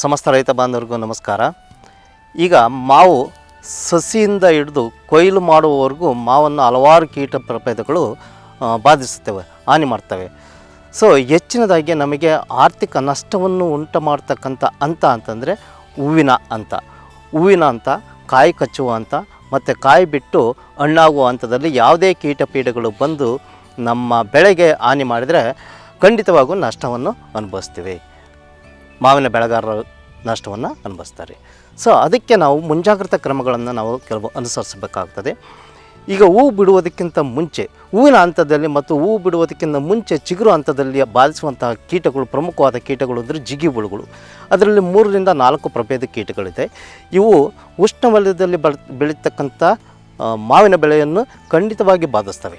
ಸಮಸ್ತ ರೈತ ಬಾಂಧವರಿಗೂ ನಮಸ್ಕಾರ. ಈಗ ಮಾವು ಸಸಿಯಿಂದ ಹಿಡಿದು ಕೊಯ್ಲು ಮಾಡುವವರೆಗೂ ಮಾವನ್ನು ಹಲವಾರು ಕೀಟ ಪ್ರಭೇದಗಳು ಬಾಧಿಸುತ್ತವೆ, ಹಾನಿ ಮಾಡ್ತವೆ. ಸೊ ಹೆಚ್ಚಿನದಾಗಿ ನಮಗೆ ಆರ್ಥಿಕ ನಷ್ಟವನ್ನು ಉಂಟು ಮಾಡ್ತಕ್ಕಂಥ ಹಂತ ಅಂತಂದರೆ ಹೂವಿನ ಹಂತ. ಹೂವಿನ ಹಂತ, ಕಾಯಿ ಕಚ್ಚುವ ಹಂತ ಮತ್ತು ಕಾಯಿ ಬಿಟ್ಟು ಹಣ್ಣಾಗುವ ಹಂತದಲ್ಲಿ ಯಾವುದೇ ಕೀಟ ಪೀಡೆಗಳು ಬಂದು ನಮ್ಮ ಬೆಳೆಗೆ ಹಾನಿ ಮಾಡಿದರೆ ಖಂಡಿತವಾಗೂ ನಷ್ಟವನ್ನು ಅನುಭವಿಸ್ತೀವಿ. ಮಾವಿನ ಬೆಳೆಗಾರರ ನಷ್ಟವನ್ನು ಅನುಭವಿಸ್ತಾರೆ. ಸೊ ಅದಕ್ಕೆ ನಾವು ಮುಂಜಾಗ್ರತಾ ಕ್ರಮಗಳನ್ನು ನಾವು ಕೆಲವು ಅನುಸರಿಸಬೇಕಾಗ್ತದೆ. ಈಗ ಹೂವು ಬಿಡುವುದಕ್ಕಿಂತ ಮುಂಚೆ, ಹೂವಿನ ಹಂತದಲ್ಲಿ ಮತ್ತು ಹೂವು ಬಿಡುವುದಕ್ಕಿಂತ ಮುಂಚೆ ಚಿಗುರು ಹಂತದಲ್ಲಿ ಬಾಧಿಸುವಂತಹ ಕೀಟಗಳು, ಪ್ರಮುಖವಾದ ಕೀಟಗಳು ಅಂದರೆ ಜಿಗಿ ಹುಳುಗಳು. ಅದರಲ್ಲಿ ಮೂರರಿಂದ ನಾಲ್ಕು ಪ್ರಭೇದ ಕೀಟಗಳಿದೆ. ಇವು ಉಷ್ಣವಲಯದಲ್ಲಿ ಬಳ, ಬೆಳೀತಕ್ಕಂಥ ಮಾವಿನ ಬೆಳೆಯನ್ನು ಖಂಡಿತವಾಗಿ ಬಾಧಿಸ್ತವೆ.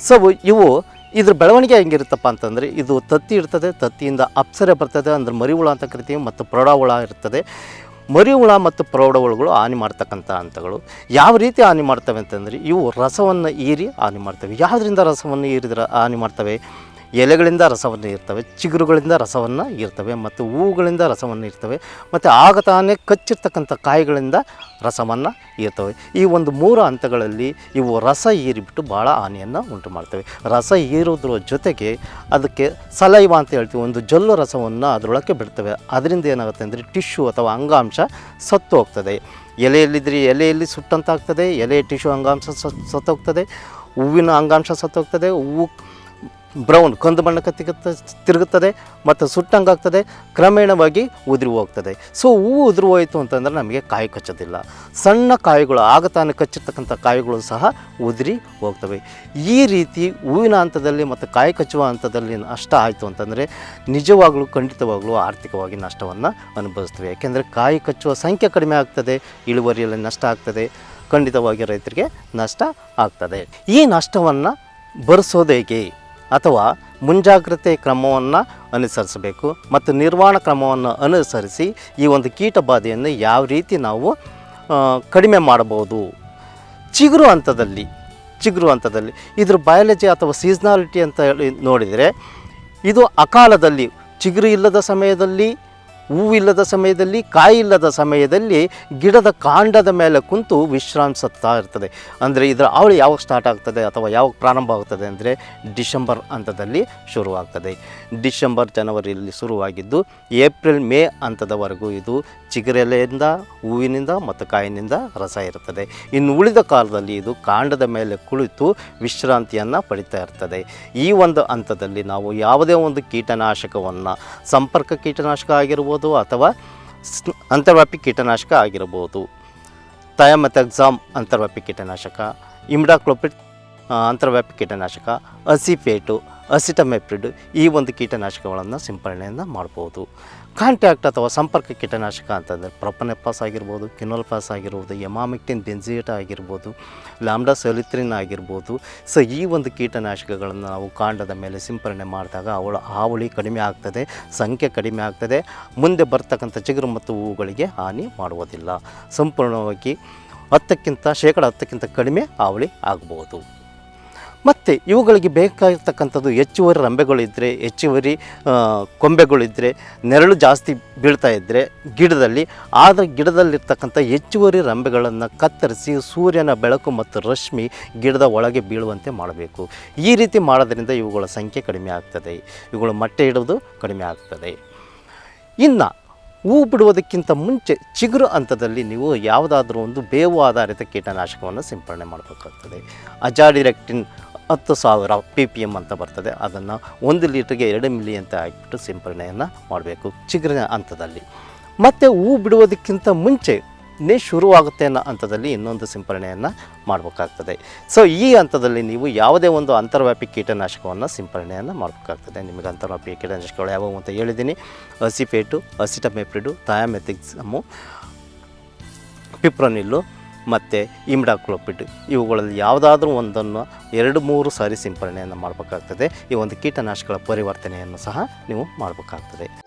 ಸೊ ಇವು ಇದ್ರ ಬೆಳವಣಿಗೆ ಹೆಂಗಿರುತ್ತಪ್ಪ ಅಂತಂದರೆ, ಇದು ತತ್ತಿ ಇರ್ತದೆ, ತತ್ತಿಯಿಂದ ಅಪ್ಸರೆ ಬರ್ತದೆ, ಅಂದ್ರೆ ಮರಿ ಹುಳ ಅಂತ ಕರಿತೀವಿ ಮತ್ತು ಪ್ರೌಢ ಹುಳ ಇರ್ತದೆ. ಮರಿ ಹುಳ ಮತ್ತು ಪ್ರೌಢ ಹುಳುಗಳು ಹಾನಿ ಮಾಡ್ತಕ್ಕಂಥ ಹಂತಗಳು. ಯಾವ ರೀತಿ ಹಾನಿ ಮಾಡ್ತವೆ ಅಂತಂದರೆ, ಇವು ರಸವನ್ನು ಹೀರಿ ಹಾನಿ ಮಾಡ್ತವೆ. ಯಾವುದರಿಂದ ರಸವನ್ನು ಹೀರಿದ್ರೆ ಹಾನಿ ಮಾಡ್ತವೆ? ಎಲೆಗಳಿಂದ ರಸವನ್ನು ಇರ್ತವೆ, ಚಿಗುರುಗಳಿಂದ ರಸವನ್ನು ಇರ್ತವೆ ಮತ್ತು ಹೂವುಗಳಿಂದ ರಸವನ್ನು ಇರ್ತವೆ ಮತ್ತು ಆಗ ತಾನೇ ಕಚ್ಚಿರ್ತಕ್ಕಂಥ ಕಾಯಿಗಳಿಂದ ರಸವನ್ನು ಇರ್ತವೆ. ಈ ಒಂದು ಮೂರು ಹಂತಗಳಲ್ಲಿ ಇವು ರಸ ಹೀರಿಬಿಟ್ಟು ಭಾಳ ಹಾನಿಯನ್ನು ಉಂಟು ಮಾಡ್ತವೆ. ರಸ ಹೀರೋದ್ರ ಜೊತೆಗೆ ಅದಕ್ಕೆ ಸಲೈವ ಅಂತ ಹೇಳ್ತೀವಿ, ಒಂದು ಜಲ್ಲು ರಸವನ್ನು ಅದರೊಳಕ್ಕೆ ಬಿಡ್ತವೆ. ಅದರಿಂದ ಏನಾಗುತ್ತೆ ಅಂದರೆ ಟಿಶ್ಯೂ ಅಥವಾ ಅಂಗಾಂಶ ಸತ್ತು ಹೋಗ್ತದೆ ಎಲೆಯಲ್ಲಿದ್ದರೆ ಎಲೆಯಲ್ಲಿ ಸುಟ್ಟಂತಾಗ್ತದೆ ಎಲೆ ಟಿಶ್ಯೂ ಅಂಗಾಂಶ ಸತ್ತೋಗ್ತದೆ, ಹೂವಿನ ಅಂಗಾಂಶ ಸತ್ತೋಗ್ತದೆ, ಹೂವು ಬ್ರೌನ್ ಕಂದು ಬಣ್ಣಕ್ಕೆ ತಿಗುತ್ತ ತಿರುಗುತ್ತದೆ ಮತ್ತು ಸುಟ್ಟಂಗಾಗ್ತದೆ. ಕ್ರಮೇಣವಾಗಿ ಉದುರಿ ಹೋಗ್ತದೆ ಸೊ ಹೂವು ಉದುರು ಹೋಯಿತು ಅಂತಂದರೆ ನಮಗೆ ಕಾಯಿ ಕಚ್ಚೋದಿಲ್ಲ. ಸಣ್ಣ ಕಾಯಿಗಳು, ಆಗ ತಾನೇ ಕಚ್ಚಿರ್ತಕ್ಕಂಥ ಕಾಯಿಗಳು ಸಹ ಉದುರಿ ಹೋಗ್ತವೆ. ಈ ರೀತಿ ಹೂವಿನ ಹಂತದಲ್ಲಿ ಮತ್ತು ಕಾಯಿ ಕಚ್ಚುವ ಹಂತದಲ್ಲಿ ನಷ್ಟ ಆಯಿತು ಅಂತಂದರೆ ನಿಜವಾಗ್ಲೂ, ಖಂಡಿತವಾಗಲೂ ಆರ್ಥಿಕವಾಗಿ ನಷ್ಟವನ್ನು ಅನುಭವಿಸ್ತವೆ. ಯಾಕೆಂದರೆ ಕಾಯಿ ಕಚ್ಚುವ ಸಂಖ್ಯೆ ಕಡಿಮೆ ಆಗ್ತದೆ, ಇಳುವರಿಯಲ್ಲಿ ನಷ್ಟ ಆಗ್ತದೆ, ಖಂಡಿತವಾಗಿ ರೈತರಿಗೆ ನಷ್ಟ ಆಗ್ತದೆ. ಈ ನಷ್ಟವನ್ನು ಭರಿಸೋದು ಅಥವಾ ಮುಂಜಾಗ್ರತೆ ಕ್ರಮವನ್ನು ಅನುಸರಿಸಬೇಕು ಮತ್ತು ನಿರ್ವಹಣಾ ಕ್ರಮವನ್ನು ಅನುಸರಿಸಿ ಈ ಒಂದು ಕೀಟ ಬಾಧೆಯನ್ನು ಯಾವ ರೀತಿ ನಾವು ಕಡಿಮೆ ಮಾಡಬಹುದು. ಚಿಗುರು ಹಂತದಲ್ಲಿ ಚಿಗುರು ಹಂತದಲ್ಲಿ ಇದ್ರ ಬಯಾಲಜಿ ಅಥವಾ ಸೀಸ್ನಾಲಿಟಿ ಅಂತ ಹೇಳಿ ನೋಡಿದರೆ ಇದು ಅಕಾಲದಲ್ಲಿ ಚಿಗುರು ಇಲ್ಲದ ಸಮಯದಲ್ಲಿ ಹೂವಿಲ್ಲದ ಸಮಯದಲ್ಲಿ ಕಾಯಿ ಇಲ್ಲದ ಸಮಯದಲ್ಲಿ ಗಿಡದ ಕಾಂಡದ ಮೇಲೆ ಕುಂತು ವಿಶ್ರಾಂಸತ್ತಾ ಇರ್ತದೆ. ಅಂದರೆ ಇದರ ಅವಳಿ ಯಾವಾಗ ಸ್ಟಾರ್ಟ್ ಆಗ್ತದೆ ಅಥವಾ ಯಾವಾಗ ಪ್ರಾರಂಭ ಆಗ್ತದೆ ಅಂದರೆ ಡಿಸೆಂಬರ್ ಹಂತದಲ್ಲಿ ಶುರುವಾಗ್ತದೆ. ಡಿಸೆಂಬರ್ ಜನವರಿಯಲ್ಲಿ ಶುರುವಾಗಿದ್ದು, ಏಪ್ರಿಲ್, ಮೇ ಹಂತದವರೆಗೂ ಇದು ಚಿಗುರೆಲೆಯಿಂದ, ಹೂವಿನಿಂದ ಮತ್ತು ಕಾಯಿನಿಂದ ರಸ ಇರುತ್ತದೆ ಇನ್ನು ಉಳಿದ ಕಾಲದಲ್ಲಿ ಇದು ಕಾಂಡದ ಮೇಲೆ ಕುಳಿತು ವಿಶ್ರಾಂತಿಯನ್ನು ಪಡಿತಾ ಇರ್ತದೆ. ಈ ಒಂದು ಹಂತದಲ್ಲಿ ನಾವು ಯಾವುದೇ ಒಂದು ಕೀಟನಾಶಕವನ್ನು, ಸಂಪರ್ಕ ಕೀಟನಾಶಕ ಆಗಿರ್ಬೋದು ಅಥವಾ ಸ್- ಅಂತರ್ವ್ಯಾಪಿ ಕೀಟನಾಶಕ ಆಗಿರ್ಬೋದು. ಎಕ್ಸಾಮ್ ಅಂತರ್ವ್ಯಾಪಿ ಕೀಟನಾಶಕ ಇಮ್ಡಾಕ್ಲೋಪಿಟ್ ಅಂತರ್ವ್ಯಾಪಿ ಕೀಟನಾಶಕ ಅಸಿಫೇಟು ಅಸಿಟಮೆಪ್ರಿಡ್ ಈ ಒಂದು ಕೀಟನಾಶಕಗಳನ್ನು ಸಿಂಪರಣೆಯನ್ನು ಮಾಡ್ಬೋದು. ಕಾಂಟ್ಯಾಕ್ಟ್ ಅಥವಾ ಸಂಪರ್ಕ ಕೀಟನಾಶಕ ಅಂತಂದರೆ ಪ್ರೊಪನೆಪಾಸ್ ಆಗಿರ್ಬೋದು ಕಿನೋಲ್ಫಾಸ್ ಆಗಿರ್ಬೋದು, ಎಮಾಮಿಕ್ಟಿನ್ ಬೆನ್ಸಿಯೇಟ ಆಗಿರ್ಬೋದು ಲ್ಯಾಮ್ಡಾ ಸೆಲಿತ್ರಿನ್ ಆಗಿರ್ಬೋದು. ಸೊ ಈ ಒಂದು ಕೀಟನಾಶಕಗಳನ್ನು ನಾವು ಕಾಂಡದ ಮೇಲೆ ಸಿಂಪರಣೆ ಮಾಡಿದಾಗ ಅವಳ ಹಾವಳಿ ಕಡಿಮೆ ಆಗ್ತದೆ, ಸಂಖ್ಯೆ ಕಡಿಮೆ ಆಗ್ತದೆ, ಮುಂದೆ ಬರ್ತಕ್ಕಂಥ ಚಿಗುರು ಮತ್ತು ಹೂವುಗಳಿಗೆ ಹಾನಿ ಮಾಡುವುದಿಲ್ಲ. ಸಂಪೂರ್ಣವಾಗಿ ಹತ್ತಕ್ಕಿಂತ ಶೇಕಡ ಹತ್ತಕ್ಕಿಂತ ಕಡಿಮೆ ಹಾವಳಿ ಆಗ್ಬೋದು. ಮತ್ತು ಇವುಗಳಿಗೆ ಬೇಕಾಗಿರ್ತಕ್ಕಂಥದ್ದು ಹೆಚ್ಚುವರಿ ರಂಬೆಗಳಿದ್ದರೆ ಹೆಚ್ಚುವರಿ ಕೊಂಬೆಗಳಿದ್ದರೆ ನೆರಳು ಜಾಸ್ತಿ ಬೀಳ್ತಾ ಇದ್ದರೆ ಗಿಡದಲ್ಲಿ. ಆದ ಗಿಡದಲ್ಲಿರ್ತಕ್ಕಂಥ ಹೆಚ್ಚುವರಿ ರಂಬೆಗಳನ್ನು ಕತ್ತರಿಸಿ ಸೂರ್ಯನ ಬೆಳಕು ಮತ್ತು ರಶ್ಮಿ ಗಿಡದ ಒಳಗೆ ಬೀಳುವಂತೆ ಮಾಡಬೇಕು. ಈ ರೀತಿ ಮಾಡೋದ್ರಿಂದ ಇವುಗಳ ಸಂಖ್ಯೆ ಕಡಿಮೆ ಆಗ್ತದೆ. ಇವುಗಳು ಮೊಟ್ಟೆ ಇಡೋದು ಕಡಿಮೆ ಆಗ್ತದೆ. ಇನ್ನು ಹೂ ಬಿಡುವುದಕ್ಕಿಂತ ಮುಂಚೆ ಚಿಗುರು ಹಂತದಲ್ಲಿ ನೀವು ಯಾವುದಾದ್ರೂ ಒಂದು ಬೇವು ಆಧಾರಿತ ಕೀಟನಾಶಕವನ್ನು ಸಿಂಪಡಣೆ ಮಾಡಬೇಕಾಗ್ತದೆ. ಅಜಾಡಿರೆಕ್ಟಿನ್ ಹತ್ತು ಸಾವಿರ ಪಿ ಪಿ ಎಂ ಅಂತ ಬರ್ತದೆ. ಅದನ್ನು ಒಂದು ಲೀಟ್ರಿಗೆ ಎರಡು ಮಿಲಿ ಅಂತ ಹಾಕಿಬಿಟ್ಟು ಸಿಂಪರಣೆಯನ್ನು ಮಾಡಬೇಕು ಚಿಗುರಿನ ಹಂತದಲ್ಲಿ. ಮತ್ತು ಹೂ ಬಿಡುವುದಕ್ಕಿಂತ ಮುಂಚೆ ನೇ ಶುರುವಾಗುತ್ತೆ ಅನ್ನೋ ಹಂತದಲ್ಲಿ ಇನ್ನೊಂದು ಸಿಂಪರಣೆಯನ್ನು ಮಾಡಬೇಕಾಗ್ತದೆ. ಸೊ ಈ ಹಂತದಲ್ಲಿ ನೀವು ಯಾವುದೇ ಒಂದು ಅಂತರ್ವ್ಯಾಪಿ ಕೀಟನಾಶಕವನ್ನು ಸಿಂಪರಣೆಯನ್ನು ಮಾಡಬೇಕಾಗ್ತದೆ. ನಿಮಗೆ ಅಂತರ್ವ್ಯಾಪಿ ಕೀಟನಾಶಕಗಳು ಯಾವುವು ಅಂತ ಹೇಳಿದ್ದೀನಿ. ಹಸಿಪೇಟು ಅಸಿಟಮೆಪ್ರಿಡು, ಥಯಾಮೆಥಿಕ್ಸಮು, ಪಿಪ್ರನಿಲ್ಲು ಮತ್ತು ಇಮ್ಡಾಕ್ಲೋಪಿಡ್. ಇವುಗಳಲ್ಲಿ ಯಾವುದಾದ್ರೂ ಒಂದನ್ನು ಎರಡು ಮೂರು ಸಾರಿ ಸಿಂಪರಣೆಯನ್ನು ಮಾಡಬೇಕಾಗ್ತದೆ. ಈ ಒಂದು ಕೀಟನಾಶಕಗಳ ಪರಿವರ್ತನೆಯನ್ನು ಸಹ ನೀವು ಮಾಡಬೇಕಾಗ್ತದೆ.